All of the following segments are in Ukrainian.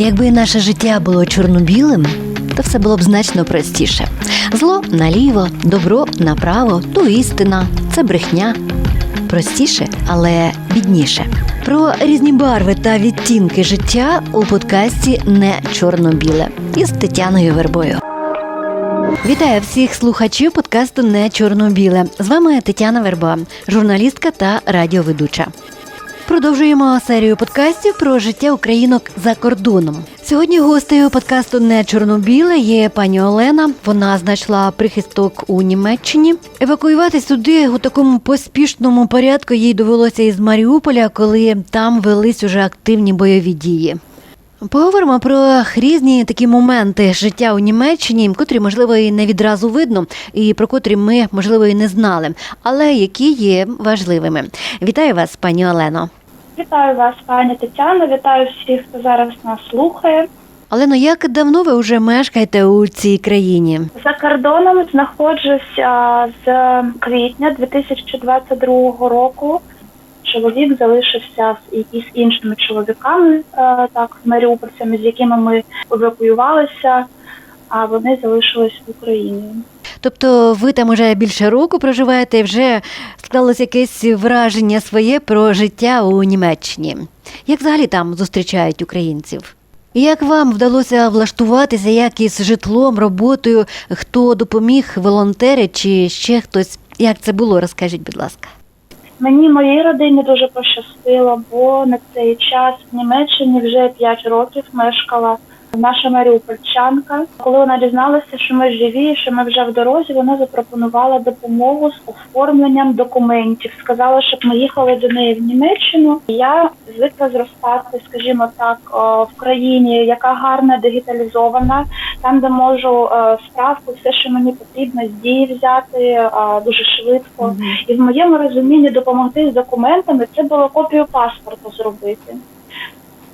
Якби наше життя було чорно-білим, то все було б значно простіше. Зло наліво, добро направо, то істина, це брехня. Простіше, але бідніше. Про різні барви та відтінки життя у подкасті не чорно-біле із Тетяною Вербою. Вітаю всіх слухачів подкасту Не чорно-біле. З вами Тетяна Верба, журналістка та радіоведуча. Продовжуємо серію подкастів про життя українок за кордоном. Сьогодні гостею подкасту Не чорно-біле є пані Олена. Вона знайшла прихисток у Німеччині. Евакуюватись туди у такому поспішному порядку їй довелося із Маріуполя, коли там велись уже активні бойові дії. Поговоримо про різні такі моменти життя у Німеччині, котрі, можливо, і не відразу видно, і про котрі ми, можливо, і не знали, але які є важливими. Вітаю вас, пані Олено. Вітаю вас, пані Тетяно. Вітаю всіх, хто зараз нас слухає. Олено, як давно ви вже мешкаєте у цій країні? За кордоном знаходжусь а, з квітня 2022 року. Чоловік залишився із іншими чоловіками, е, так, маріупольцями, з якими ми евакуювалися, а вони залишились в Україні. Тобто ви там уже більше року проживаєте і вже склалось якесь враження своє про життя у Німеччині. Як взагалі там зустрічають українців? І як вам вдалося влаштуватися як із житлом, роботою? Хто допоміг, волонтери чи ще хтось? Як це було? Розкажіть, будь ласка. Мені моїй родині дуже пощастило, бо на цей час в Німеччині вже 5 років мешкала наша маріупольчанка. Коли вона дізналася, що ми живі, що ми вже в дорозі, вона запропонувала допомогу з оформленням документів. Сказала, щоб ми їхали до неї в Німеччину. Я звикла зростати, скажімо так, в країні, яка гарна, дигіталізована, там, де можу е, справку, все, що мені потрібно, з дії взяти е, дуже швидко. І в моєму розумінні допомогти з документами це було копію паспорта зробити.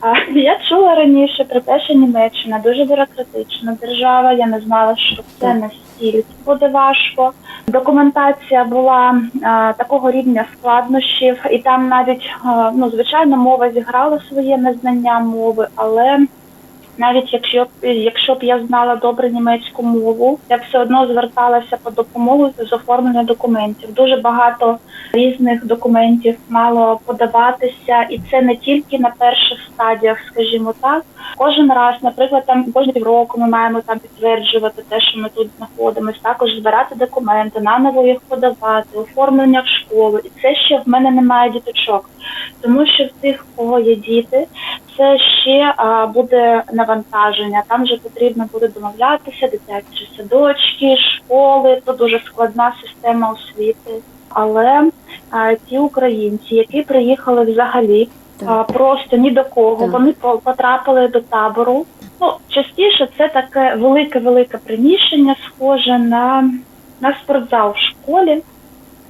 А я чула раніше про те, що Німеччина дуже бюрократична держава. Я не знала, що це настільки буде важко. Документація була а, такого рівня складнощів, і там навіть а, ну звичайно мова зіграла своє незнання мови, але навіть якщо б якщо б я знала добре німецьку мову, я б все одно зверталася по допомогу з оформлення документів. Дуже багато різних документів мало подаватися, і це не тільки на перших стадіях, скажімо так. Кожен раз, наприклад, там кожні півроку ми маємо там підтверджувати те, що ми тут знаходимося, також збирати документи, наново їх подавати, оформлення в школу. І це ще в мене немає діточок, тому що в тих, кого є діти, це ще а, буде навантаження. Там вже потрібно буде домовлятися, дитячі садочки, школи. Це дуже складна система освіти. Але а, ті українці, які приїхали взагалі а, просто ні до кого, Так. вони по- потрапили до табору. Ну частіше це таке велике велике приміщення, схоже на, на спортзал в школі.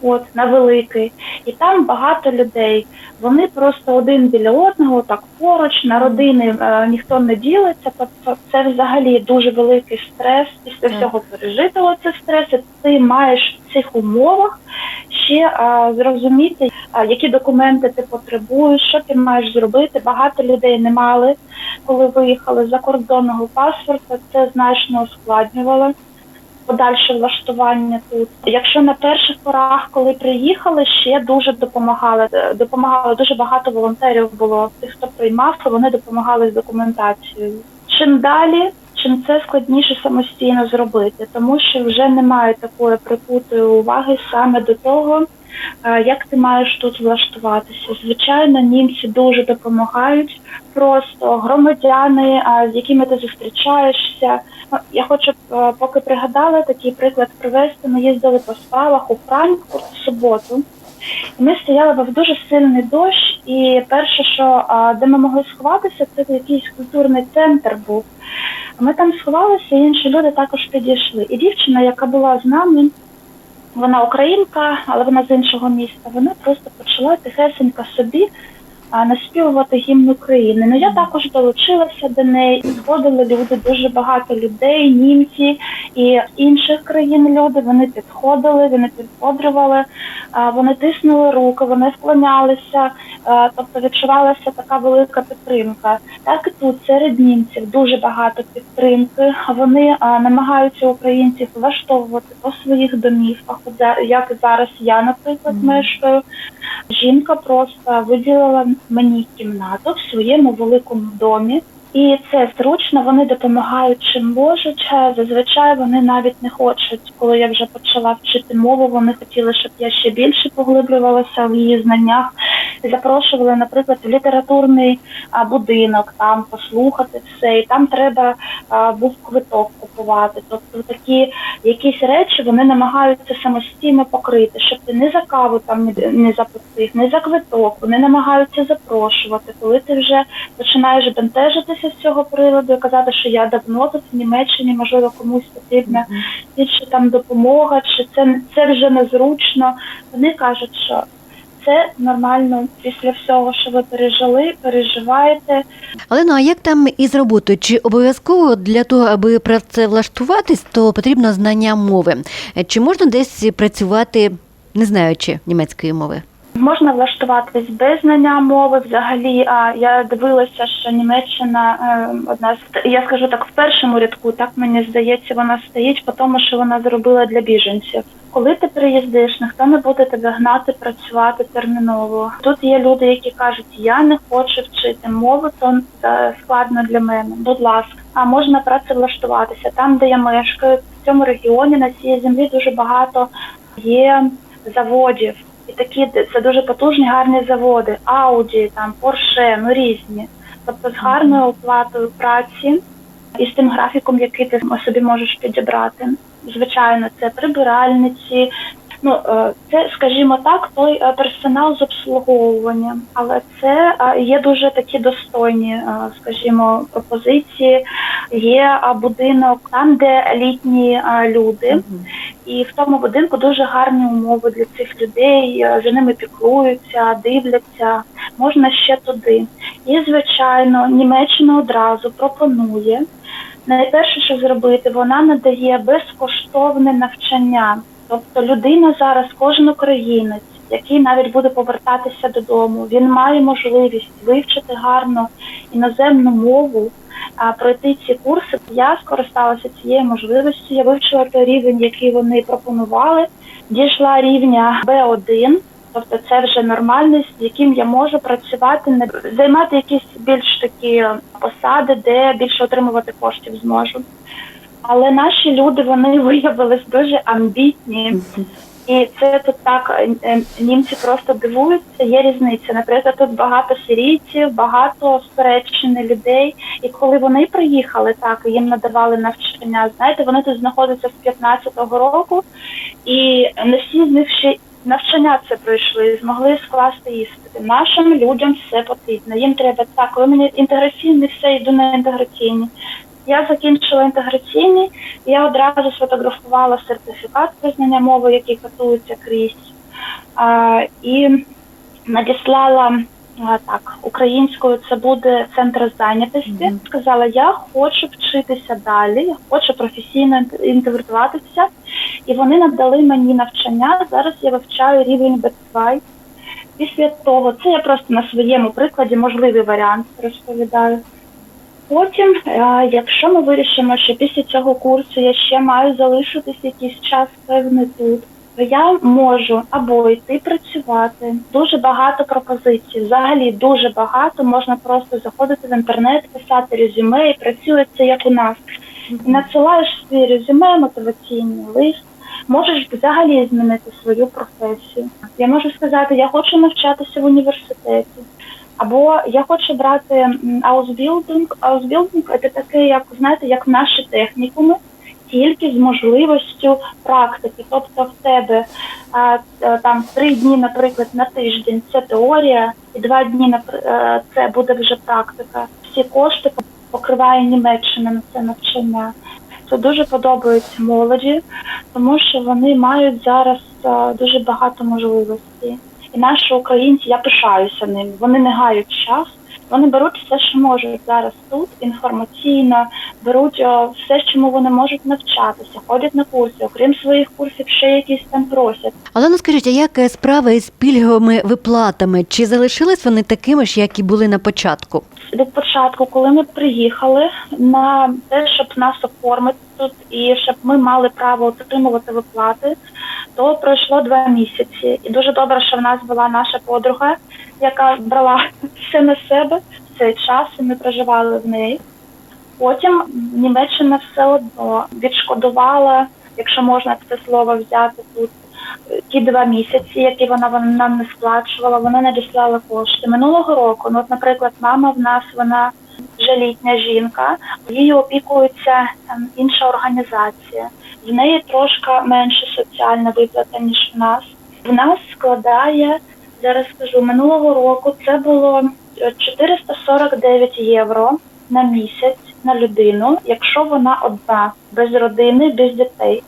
От на великий, і там багато людей. Вони просто один біля одного, так поруч, на родини е, ніхто не ділиться. Тобто це взагалі дуже великий стрес. Після Так. всього пережитого це стрес. І ти маєш в цих умовах ще е, зрозуміти, е, які документи ти потребуєш, що ти маєш зробити. Багато людей не мали, коли виїхали за кордонного паспорта. Це значно ускладнювало подальше влаштування тут. Якщо на перших порах, коли приїхали, ще дуже допомагали. Е, Допомагали дуже багато волонтерів було тих, хто приймав, вони допомагали з документацією. Чим далі, чим це складніше самостійно зробити, тому що вже немає такої прикутої уваги саме до того. е, Як ти маєш тут влаштуватися? Звичайно, німці дуже допомагають. Просто громадяни, з якими ти зустрічаєшся, Ну, Я хочу е, поки пригадала такий приклад привести. Ми їздили по справах у Франкфурт в суботу. І ми стояли був дуже сильний дощ, і перше, що де ми могли сховатися, це якийсь культурний центр був. Ми там сховалися, і інші люди також підійшли. І дівчина, яка була з нами, вона українка, але вона з іншого міста. Вона просто почала тихесенько собі наспівувати гімн України. Ну я також долучилася до неї. Сходили люди, дуже багато людей, німці і інших країн люди. Вони підходили, вони підбодрювали, вони тиснули руки, вони вклонялися. а, Тобто відчувалася така велика підтримка. Так і тут серед німців дуже багато підтримки. Вони намагаються українців влаштовувати по своїх домівках. Як зараз я, наприклад, мешкаю. Жінка просто виділила мені кімнату в своєму великому домі. І це зручно, вони допомагають чим можуть. Зазвичай вони навіть не хочуть, коли я вже почала вчити мову. Вони хотіли, щоб я ще більше поглиблювалася в її знаннях. Запрошували, наприклад, в літературний будинок, там послухати все, і там треба був квиток купувати. Тобто такі якісь речі вони намагаються самостійно покрити, щоб ти не за каву там не, заплатив, не за квиток. Вони намагаються запрошувати. Коли ти вже починаєш бентежитися з цього приводу і казати, що я давно тут в Німеччині, можливо, комусь потрібна більше там допомога, чи це це вже незручно. Вони кажуть, що це нормально після всього, що ви пережили, переживаєте. Але ну а як там із роботою? Чи обов'язково для того, аби працевлаштуватись, то потрібно знання мови? Чи можна десь працювати, не знаючи німецької мови? Можна влаштуватись без знання мови. Взагалі, а я дивилася, що Німеччина е, одна з я скажу так в першому рядку. Так мені здається, вона стоїть по тому, що вона зробила для біженців. Коли ти приїздиш, ніхто не буде тебе гнати працювати терміново. Тут є люди, які кажуть, я не хочу вчити мову, то це складно для мене. Будь ласка, а можна працевлаштуватися там, де я мешкаю. В цьому регіоні на цій землі дуже багато є заводів. І такі це дуже потужні, гарні заводи, Ауді, там Порше, ну різні. Тобто з гарною оплатою праці і з тим графіком, який ти собі можеш підібрати. Звичайно, це прибиральниці. Ну е, це, скажімо так, той е, персонал з обслуговування, але це е, є дуже такі достойні, скажімо, пропозиції. Є будинок там, де літні люди. І в тому будинку дуже гарні умови для цих людей. За ними піклуються, дивляться. Можна ще туди. І звичайно, Німеччина одразу пропонує найперше, що зробити, вона надає безкоштовне навчання. Тобто людина зараз, кожен українець, який навіть буде повертатися додому, він має можливість вивчити гарно іноземну мову, а пройти ці курси. Я скористалася цією можливістю. Я вивчила той рівень, який вони пропонували. Дійшла рівня Б1, тобто це вже нормальність, з яким я можу працювати, не займати якісь більш такі посади, де більше отримувати коштів зможу. Але наші люди вони виявились дуже амбітні. І це тут так е, е, німці просто дивуються. Є різниця. Наприклад, тут багато сирійців, багато з Туреччини людей. І коли вони приїхали, так їм надавали навчання. Знаєте, вони тут знаходяться з 15-го року, і не всі з них ще навчання це пройшли, змогли скласти іспити. Нашим людям все потрібно. Їм треба так. Коли мені інтеграційний, все йду на інтеграційні. Я закінчила інтеграційний, я одразу сфотографувала сертифікат признання мови, який катується крізь, а, і надіслала а, так українською. Це буде центр зайнятості. Мгм. Сказала, я хочу вчитися далі, я хочу професійно інт- інтегруватися. І вони надали мені навчання. Зараз я вивчаю рівень B2. Після того, це я просто на своєму прикладі можливий варіант розповідаю. Потім, е, якщо ми вирішимо, що після цього курсу я ще маю залишитись якийсь час певний тут, то я можу або йти працювати. Дуже багато пропозицій. Взагалі дуже багато. Можна просто заходити в інтернет, писати резюме і працюється як у нас. І надсилаєш свій резюме, мотиваційний лист. Можеш взагалі змінити свою професію. Я можу сказати, я хочу навчатися в університеті. Або я хочу брати аусбілдинг. Аусбілдинг це таке, як знаєте, як наші технікуми, тільки з можливістю практики. Тобто в тебе а, е, там три дні, наприклад, на тиждень це теорія, і два дні напр- е, це буде вже практика. Всі кошти покриває Німеччина на це навчання. Це дуже подобається молоді, тому що вони мають зараз е, дуже багато можливостей. Наші українці, я пишаюся ними. Вони не гають час. Вони беруть все, що можуть зараз тут інформаційно, беруть о, все, чому вони можуть навчатися, ходять на курси, окрім своїх курсів, ще якісь там просять. Але ну скажіть, а як е, справа із пільговими виплатами? Чи залишились вони такими ж, як і були на початку? від початку, коли ми приїхали на те, щоб нас оформити тут і щоб ми мали право отримувати виплати, то пройшло два місяці. І дуже добре, що в нас була наша подруга, яка брала все на себе в цей час, і ми проживали в неї. Потім Німеччина все одно відшкодувала, якщо можна це слово взяти тут. Ті два місяці, які вона нам не сплачувала, вона надіслала кошти минулого року. Ну, от, наприклад, мама в нас вона вже літня жінка, її опікується там інша організація. В неї трошки менше соціальна виплата ніж в нас. В нас складає зараз скажу минулого року. Це було е, 449 євро на місяць на людину, якщо вона одна без родини, без дітей.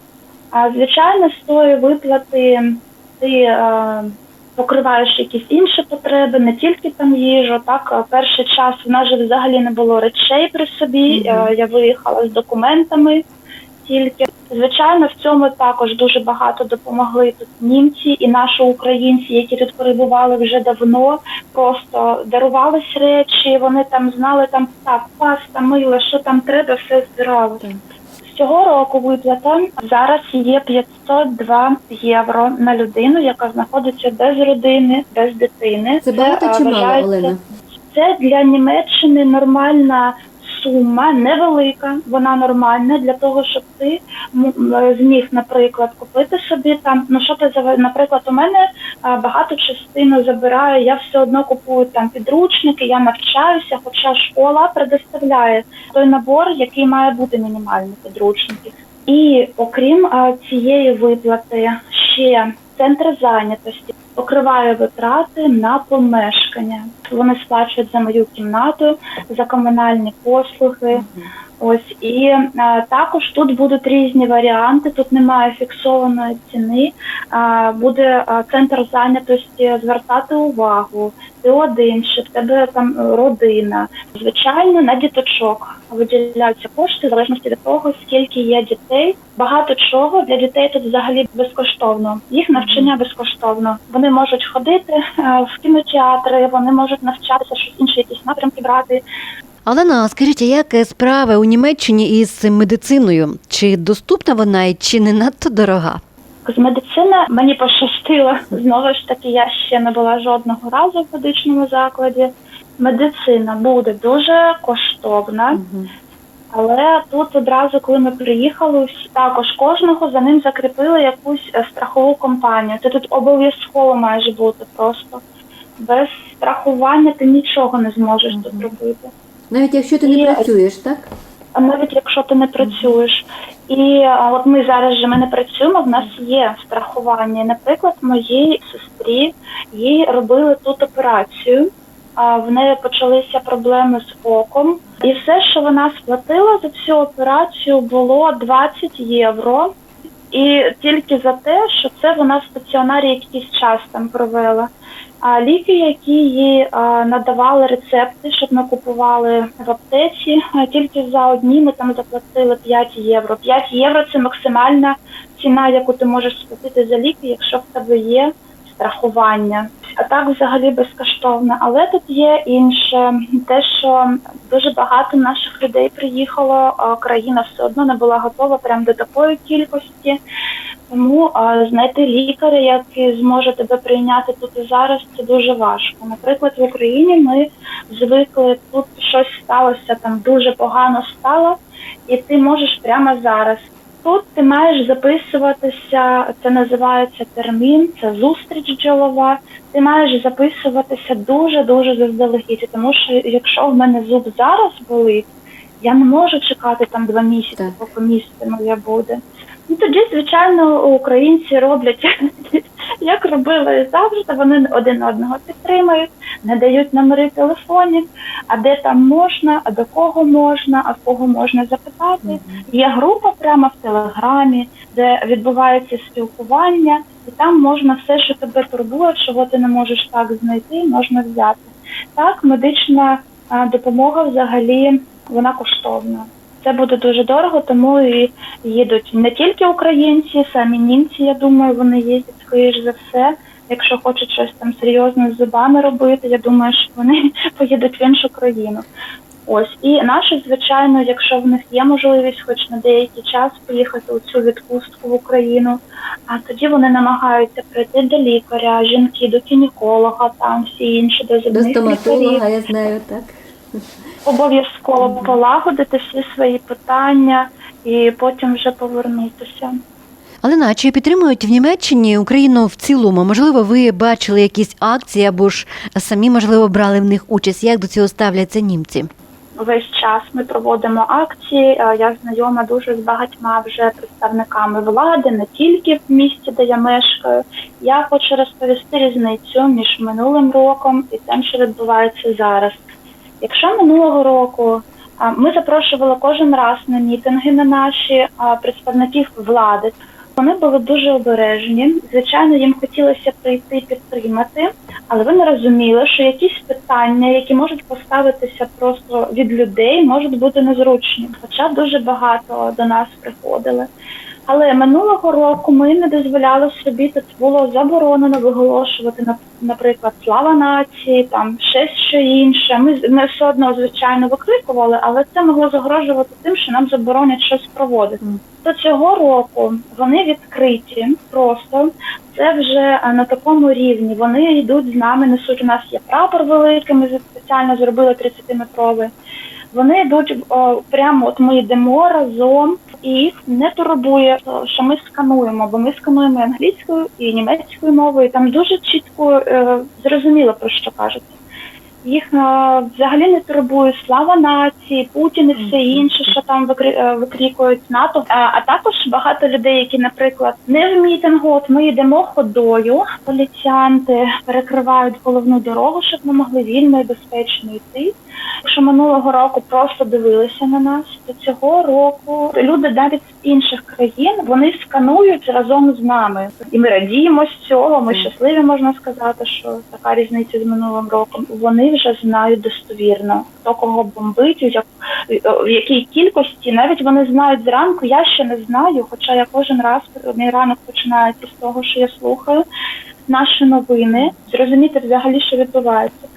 А звичайно, з тої виплати ти е, покриваєш якісь інші потреби, не тільки там їжу. Так е, перший час в нас же взагалі не було речей при собі. Мгм. Е, я виїхала з документами тільки. Звичайно, в цьому також дуже багато допомогли тут німці і наші українці, які тут перебували вже давно. Просто дарувались речі. Вони там знали там так, паста, мило, що там треба, все збирали. Цього року виплата зараз є 502 євро на людину, яка знаходиться без родини, без дитини. Це багато е, чи мало, Олена? Це для Німеччини нормальна сума, невелика, вона нормальна для того, щоб ти е, зміг, наприклад, купити собі там. Ну що ти наприклад, у мене багато частину забираю. Я все одно купую там підручники, я навчаюся, хоча школа предоставляє той набор, який має бути мінімальний підручників. І окрім цієї виплати, ще центр зайнятості покриває витрати на помешкання. Вони сплачують за мою кімнату, за комунальні послуги. Ось і е, також тут будуть різні варіанти. Тут немає фіксованої ціни. Е, буде е, центр зайнятості звертати увагу. Ти один, чи в тебе там е, родина. Звичайно, на діточок виділяються кошти в залежності від того, скільки є дітей. Багато чого для дітей тут взагалі безкоштовно. Їх навчання безкоштовно. Вони можуть ходити е, в кінотеатри, вони можуть навчатися щось інше, якісь напрямки брати. Олена, а скажіть, а як справи у Німеччині із медициною? Чи доступна вона і чи не надто дорога? З медицини мені пощастило. Знову ж таки, я ще не була жодного разу в медичному закладі. Медицина буде дуже коштовна, але тут одразу, коли ми приїхали, також кожного за ним закріпили якусь е, страхову компанію. Це тут обов'язково майже бути просто. Без страхування ти нічого не зможеш тут робити. Навіть якщо ти не працюєш, так? А навіть якщо ти не працюєш. І а, от ми зараз же ми не працюємо, в нас є страхування. Наприклад, моїй сестрі їй робили тут операцію. А в неї почалися проблеми з оком, і все, що вона сплатила за цю операцію, було 20 євро. І тільки за те, що це вона в стаціонарі якийсь час там провела. А ліки, які їй надавали рецепти, щоб ми купували в аптеці, тільки за одні ми там заплатили 5 євро. 5 євро це максимальна ціна, яку ти можеш сплатити за ліки, якщо в тебе є страхування. А так взагалі безкоштовно. Але тут є інше, те, що дуже багато наших людей приїхало, країна все одно не була готова прямо до такої кількості. Тому а, знайти лікаря, який зможе тебе прийняти тут і зараз, це дуже важко. Наприклад, в Україні ми звикли тут щось сталося, там дуже погано стало, і ти можеш прямо зараз. Тут ти маєш записуватися, це називається термін, це зустріч джолова. Ти маєш записуватися дуже дуже заздалегідь, тому що якщо в мене зуб зараз болить, я не можу чекати там два місяці, поки місце моє буде. Ну тоді, звичайно, українці роблять як робили завжди. Вони один одного підтримують, не дають номери телефонів, а де там можна, а до кого можна, а в кого можна запитати. Є група прямо в телеграмі, де відбувається спілкування. і там можна все, що тебе турбує, чого ти не можеш так знайти, можна взяти. Так, медична допомога взагалі вона коштовна. Це буде дуже дорого, тому і їдуть не тільки українці, самі німці, я думаю, вони їздять скоріш за все. Якщо хочуть щось там серйозне з зубами робити, я думаю, що вони поїдуть в іншу країну. Ось і наші, звичайно, якщо в них є можливість, хоч на деякий час поїхати у цю відпустку в Україну, а тоді вони намагаються прийти до лікаря, жінки, до гінеколога, там всі інші до До зубних лікарів я знаю, так. Обов'язково полагодити всі свої питання і потім вже повернутися. Але наче підтримують в Німеччині Україну в цілому. Можливо, ви бачили якісь акції або ж самі, можливо, брали в них участь. Як до цього ставляться німці? Весь час ми проводимо акції. Е, Я знайома дуже з багатьма вже представниками влади, не тільки в місті, де я мешкаю. Я хочу розповісти різницю між минулим роком і тим, що відбувається зараз. Якщо минулого року ми запрошували кожен раз на мітинги на наші представників влади. Вони були дуже обережні. Звичайно, їм хотілося прийти підтримати, але вони розуміли, що якісь питання, які можуть поставитися просто від людей, можуть бути незручні. Хоча дуже багато до нас приходили. Але минулого року ми не дозволяли собі тут було заборонено виголошувати на- наприклад, слава нації, там щось що інше. Ми ми все одно звичайно викрикували, але це могло загрожувати тим, що нам заборонять щось проводити. То цього року вони відкриті просто. Це вже е, на такому рівні. Вони йдуть з нами, несуть. У нас є прапор великий, ми спеціально зробили 30-метровий. Вони йдуть о, прямо, от ми йдемо разом, і їх не турбує, що ми скануємо, бо ми скануємо англійською і німецькою мовою. Там дуже чітко е, зрозуміло про що кажуть. Їх е, взагалі не турбує слава нації, Путін і все інше, що там е, НАТО. А, а також багато людей, які, наприклад, не в мітингу, от ми йдемо ходою, поліціянти перекривають головну дорогу, щоб ми могли вільно і безпечно йти. Якщо минулого року просто дивилися на нас, то цього року люди навіть з інших країн вони сканують разом з нами, і ми радіємо з цього. Ми щасливі, можна сказати, що така різниця з минулим роком. Вони вже знають достовірно, хто кого бомбить, як в якій кількості. Навіть вони знають зранку. Я ще не знаю, хоча я кожен раз мій ранок починається з того, що я слухаю наші новини, зрозуміти взагалі, що відбувається.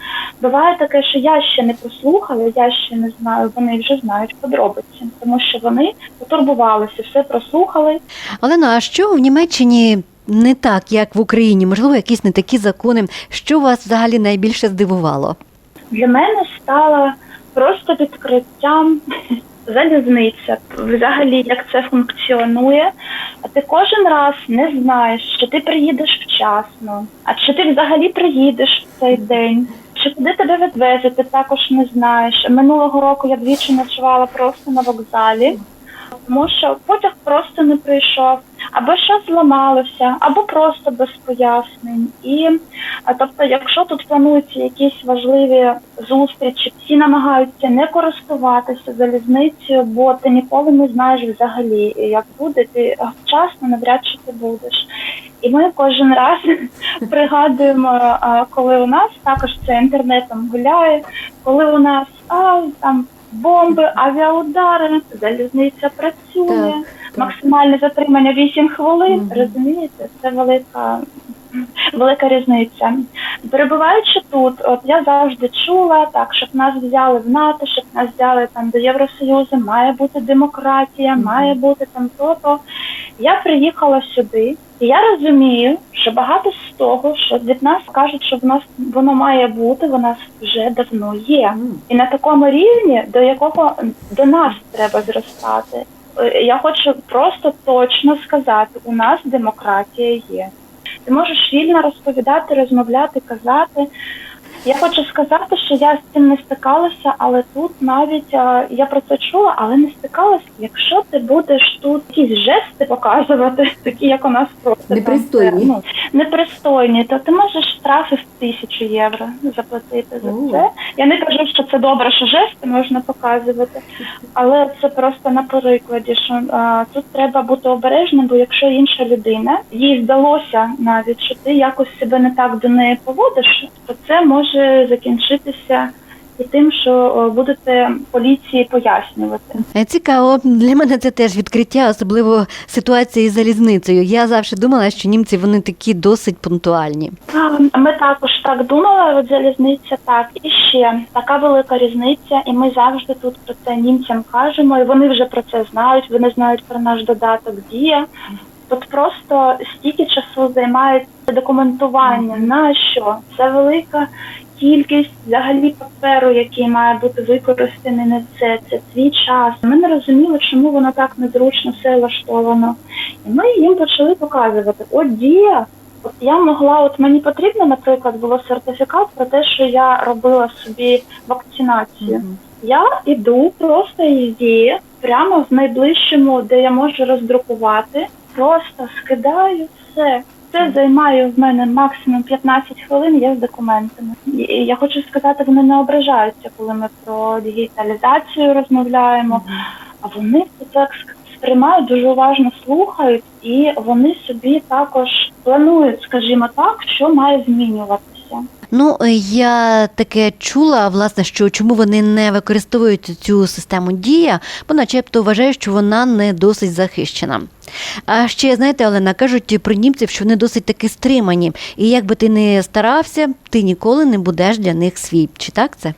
Буває таке, що я ще не послухала, я ще не знаю, вони вже знають подробиці, тому що вони потурбувалися, все прослухали. Олена, а що в Німеччині не так, як в Україні? Можливо, якісь не такі закони. Що вас взагалі найбільше здивувало? Для мене стало просто відкриттям залізниця, взагалі, як це функціонує. А ти кожен раз не знаєш, чи ти приїдеш вчасно, а чи ти взагалі приїдеш в цей день. Чи куди тебе відвезуть, ти також не знаєш. Минулого року я двічі ночувала просто на вокзалі, тому що потяг просто не прийшов, або щось зламалося, або просто без пояснень. І тобто, якщо тут плануються якісь важливі зустрічі, всі намагаються не користуватися залізницею, бо ти ніколи не знаєш взагалі, як буде, ти вчасно навряд чи ти будеш. І ми кожен раз пригадуємо, коли у нас також це інтернетом гуляє, коли у нас а, там бомби, авіаудари, залізниця працює, так. Максимальне затримання 8 хвилин. Мгм. Розумієте, це велика. Велика різниця. Перебуваючи тут, от я завжди чула так, щоб нас взяли в НАТО, щоб нас взяли там до Євросоюзу, має бути демократія, має бути там то-то. Я приїхала сюди, і я розумію, що багато з того, що від нас кажуть, що в нас воно має бути, в нас вже давно є. І на такому рівні, до якого до нас треба зростати. Е, Я хочу просто точно сказати: у нас демократія є. Ти можеш вільно розповідати, розмовляти, казати. Я хочу сказати, що я з цим не стикалася, але тут навіть е, я про це чула, але не стикалася. Якщо ти будеш тут якісь жести показувати, такі як у нас просто Непристойні. ну, непристойні, то ти можеш штрафи в тисячу євро заплатити за О. це. Я не кажу, що це добре, що жести можна показувати, але це просто на прикладі, що е, тут треба бути обережним, бо якщо інша людина їй здалося навіть, що ти якось себе не так до неї поводиш, то це може закінчитися і тим, що будете поліції пояснювати. Е, Цікаво, для мене це теж відкриття, особливо ситуація із залізницею. Я завжди думала, що німці вони такі досить пунктуальні. Ми також так думали, от залізниця так. І ще така велика різниця, і ми завжди тут про це німцям кажемо, і вони вже про це знають, вони знають про наш додаток Дія. Тут просто стільки часу займається документування. На що? Це велика кількість взагалі паперу, який має бути використаний на це. Це твій час. Ми не розуміли, чому воно так незручно все влаштовано. І ми їм почали показувати: от дія. От я могла, от мені потрібно, наприклад, було сертифікат про те, що я робила собі вакцинацію. Я іду просто дії, прямо в найближчому, де я можу роздрукувати, просто скидаю все. Це займає в мене максимум 15 хвилин, я з документами. І я хочу сказати, вони не ображаються, коли ми про дігіталізацію розмовляємо. А вони це так сприймають, дуже уважно слухають, і вони собі також планують, скажімо так, що має змінюватися. Ну, я таке чула, власне, що чому вони не використовують цю систему дія, бо начебто вважають, що вона не досить захищена. А ще знаєте, Олена, кажуть про німців, що вони досить таки стримані, і як би ти не старався, ти ніколи не будеш для них свій. Чи так це?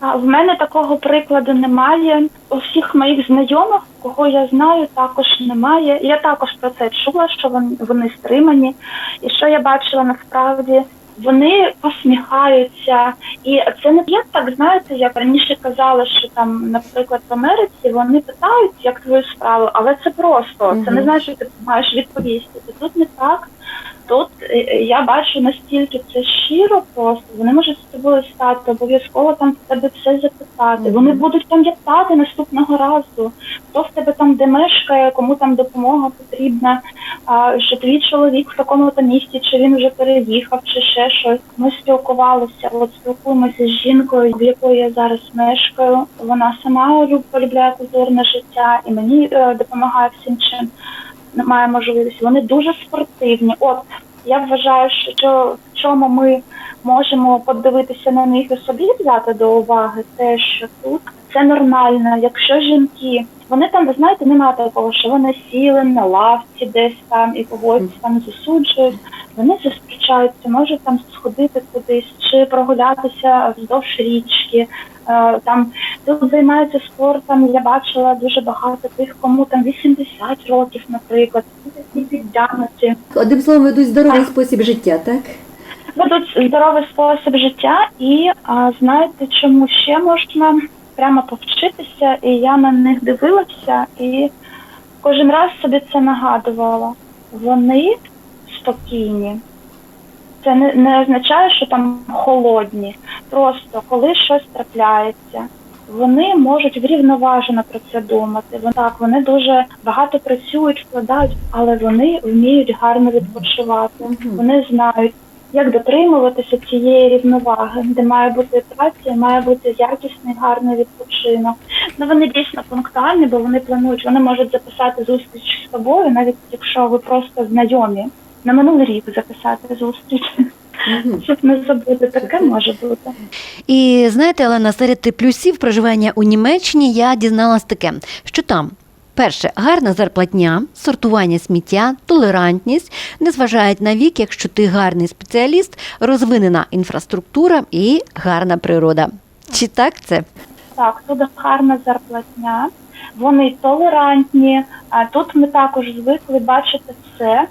А в мене такого прикладу немає. У всіх моїх знайомих, кого я знаю, також немає. Я також про це чула, що вони стримані. І що я бачила насправді, вони посміхаються, і це не є так, знаєте, як раніше казали, що там, наприклад, в Америці вони питають, як твою справу, але це просто. Це не значить, що ти маєш відповісти. Це тут не так. Тут е, я бачу настільки це щиро просто. Вони можуть з тобою стати, обов'язково там в тебе все запитати. Мгм. Вони будуть пам'ятати наступного разу, хто в тебе там де мешкає, кому там допомога потрібна, а, що твій чоловік в такому то місті, чи він вже переїхав, чи ще щось. Ми спілкувалися. От спілкуємося з жінкою, в якої я зараз мешкаю. Вона сама люб- полюбляє культурне життя і мені е, допомагає всім чим має можливості. Вони дуже спортивні. От я вважаю, що в чому ми можемо подивитися на них і собі взяти до уваги, те, що тут це нормально. Якщо жінки, вони там, ви знаєте, немає такого, що вони сіли на лавці десь там і когось там засуджують. Вони зустрічаються, можуть там сходити кудись чи прогулятися вздовж річки. Е, Там тут займаються спортом. Я бачила дуже багато тих, кому там 80 років, наприклад, такі підтягнуті. Одним словом, ведуть здоровий спосіб життя, так? Ведуть здоровий спосіб життя, і а, знаєте, чому ще можна прямо повчитися, і я на них дивилася, і кожен раз собі це нагадувала. Вони спокійні. Це не, не означає, що там холодні. Просто коли щось трапляється, вони можуть врівноважено про це думати. Вони так, вони дуже багато працюють, вкладають, але вони вміють гарно відпочивати. Вони знають, як дотримуватися цієї рівноваги, де має бути праця, має бути якісний, гарний відпочинок. Ну вони дійсно пунктуальні, бо вони планують, вони можуть записати зустріч з тобою, навіть якщо ви просто знайомі. На минулий рік записати зустріч, щоб не забути, таке може бути. І знаєте, Олена, серед плюсів проживання у Німеччині я дізналась таке, що там. Перше, гарна зарплатня, сортування сміття, толерантність, не зважають на вік, якщо ти гарний спеціаліст, розвинена інфраструктура і гарна природа. Чи так це? Так, тут гарна зарплатня, вони толерантні. А тут ми також звикли бачити все.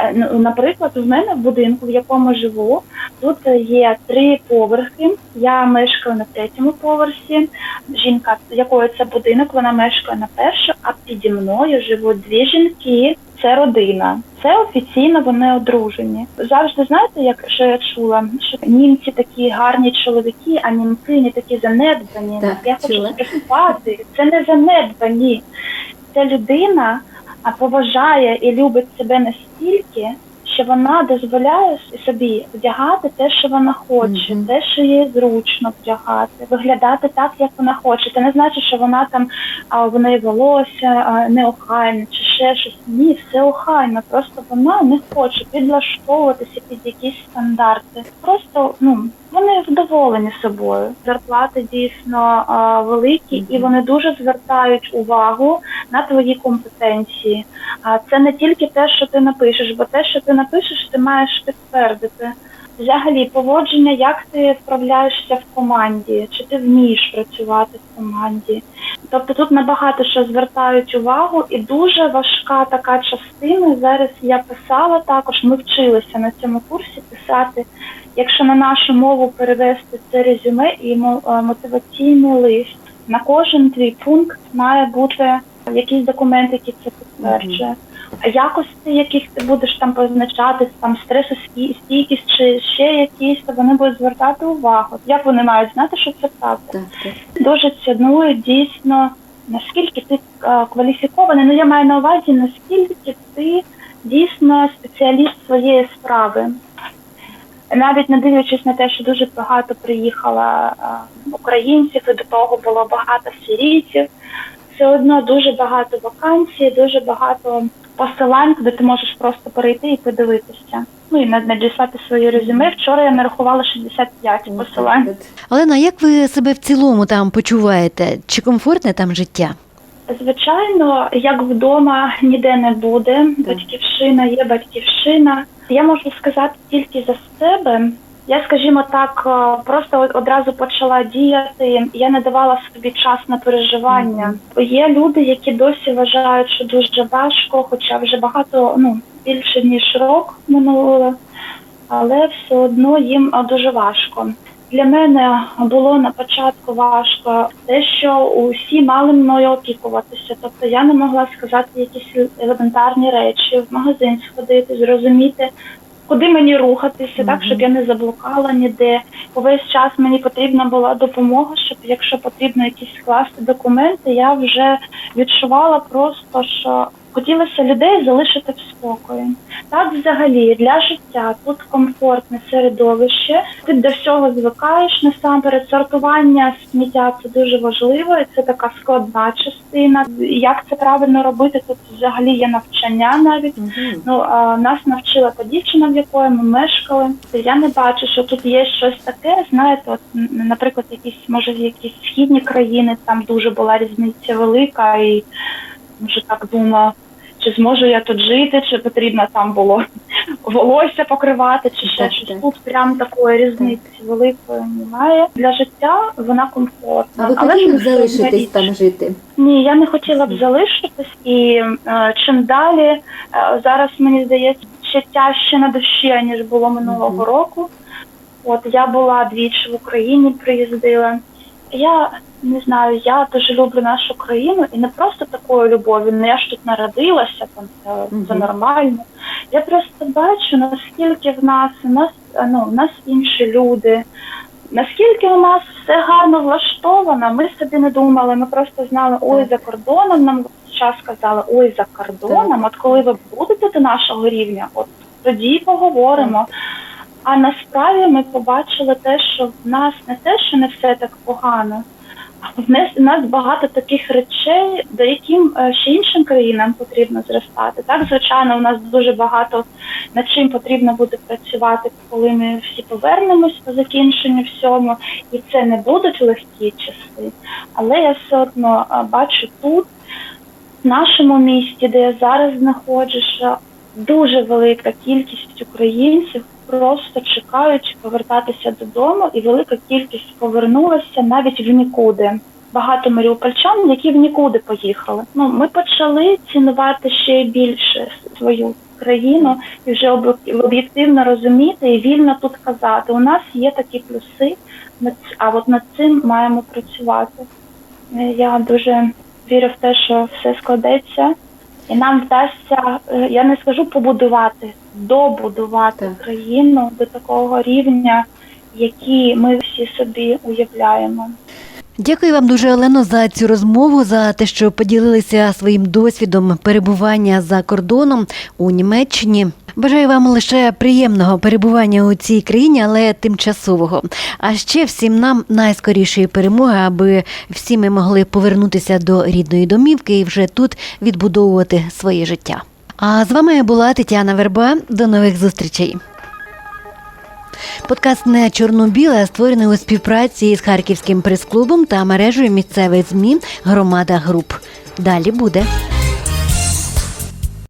Е, ну, Наприклад, у мене в будинку, в якому живу, тут є три поверхи. Я мешкаю на третьому поверсі. Жінка, якої це будинок, вона мешкає на першому, а піді мною живуть дві жінки, це родина. Це офіційно вони одружені. Завжди знаєте, як що я чула, що німці такі гарні чоловіки, а німці не такі занедбані. Так, я хочу чула. Це не занедбані. Це людина а, поважає і любить себе настільки, що вона дозволяє собі вдягати те, що вона хоче, Мгм. те, що їй зручно вдягати, виглядати так, як вона хоче. Це не значить, що вона там а в неї волосся неохайне чи ще щось. Ні, все охайно. Просто вона не хоче підлаштовуватися під якісь стандарти. Просто ну вони вдоволені собою. Зарплати дійсно а, великі, і вони дуже звертають увагу на твої компетенції. А це не тільки те, що ти напишеш, бо те, що ти напишеш, ти маєш підтвердити. Взагалі, поводження, як ти справляєшся в команді, чи ти вмієш працювати в команді. Тобто тут набагато що звертають увагу, і дуже важка така частина. Зараз я писала також. Ми вчилися на цьому курсі писати. Якщо на нашу мову перевести це резюме і е, мотиваційний лист, на кожен твій пункт має бути якийсь документ, який це підтверджує. Якості, яких ти будеш там позначати, там стресостійкість чи ще якісь, то вони будуть звертати увагу. Як вони мають знати, що це правда? Так, так. дуже цінують дійсно наскільки ти кваліфікований. Ну я маю на увазі, наскільки ти дійсно спеціаліст своєї справи. Навіть не дивлячись на те, що дуже багато приїхало е, українців, і до того було багато сирійців, все одно дуже багато вакансій, дуже багато посилань, куди ти можеш просто перейти і подивитися. Ну і над- надіслати своє резюме. Вчора я нарахувала 65 посилань. От. Олена, як ви себе в цілому там почуваєте? Чи комфортне там життя? Звичайно, як вдома ніде не буде. Батьківщина є батьківщина. Я можу сказати тільки за себе. Я, скажімо так, е, просто одразу почала діяти. Я не давала собі час на переживання. Є люди, які досі вважають, що дуже важко, хоча вже багато, ну більше ніж рок минуло, але все одно їм е, дуже важко. Для мене було на початку важко те, що усі мали мною опікуватися. Тобто я не могла сказати якісь елементарні речі, в магазин сходити, зрозуміти, куди мені рухатися, так щоб я не заблукала ніде. Увесь час мені потрібна була допомога, щоб якщо потрібно якісь скласти документи, я вже відчувала просто, що хотілося людей залишити в спокої. Так, взагалі, для життя тут комфортне середовище. Ти до всього звикаєш насамперед. Сортування сміття це дуже важливо, і це така складна частина. Як це правильно робити? Тут взагалі є навчання навіть. Мгм. Ну а нас навчила та дівчина, в якої ми мешкали. Я не бачу, що тут є щось таке. Знаєте, от наприклад, якісь може якісь східні країни, там дуже була різниця велика, і може так думаю, чи зможу я тут жити, чи потрібно там було волосся покривати, чи ще щось. Тут прям такої різниці великої немає. Для життя вона комфортна. А ви але хотіли б залишитись взаємодіють. там жити? Ні, я не хотіла б залишитись, і е, чим далі е, зараз мені здається ще тяжче на душі ніж було минулого року. От я була двічі в Україні, приїздила. Я не знаю, я дуже люблю нашу країну і не просто такою любов'ю. Ну я ж тут народилася, там це, це нормально. Я просто бачу, наскільки в нас у нас е, ну, в нас інші люди. Наскільки у нас все гарно влаштовано, ми собі не думали. Ми просто знали, ой, за кордоном нам час казали, ой, за кордоном. От коли ви будете до нашого рівня, от тоді поговоримо. А насправді ми побачили те, що в нас не те, що не все так погано, а в нас багато таких речей, до яким е, ще іншим країнам потрібно зростати. Так, звичайно, у нас дуже багато над чим потрібно буде працювати, коли ми всі повернемось по закінченню всьому, і це не будуть легкі часи. Але я все одно е, бачу тут, в нашому місті, де я зараз знаходжуся, дуже велика кількість українців просто чекають повертатися додому, і велика кількість повернулася навіть в нікуди. Багато маріупольчан, які в нікуди поїхали. Ну ми почали цінувати ще більше свою країну і вже об'єктивно розуміти і вільно тут казати. У нас є такі плюси, а от над цим маємо працювати. Е, Я дуже вірю в те, що все складеться. І нам вдасться, е, я не скажу побудувати, добудувати Так. країну до такого рівня, який ми всі собі уявляємо. Дякую вам дуже, Олено, за цю розмову, за те, що поділилися своїм досвідом перебування за кордоном у Німеччині. Бажаю вам лише приємного перебування у цій країні, але тимчасового. А ще всім нам найскорішої перемоги, аби всі ми могли повернутися до рідної домівки і вже тут відбудовувати своє життя. А з вами була Тетяна Верба. До нових зустрічей. Подкаст не чорно-біле створений у співпраці з харківським прес-клубом та мережею місцевих змі Громада Груп. Далі буде.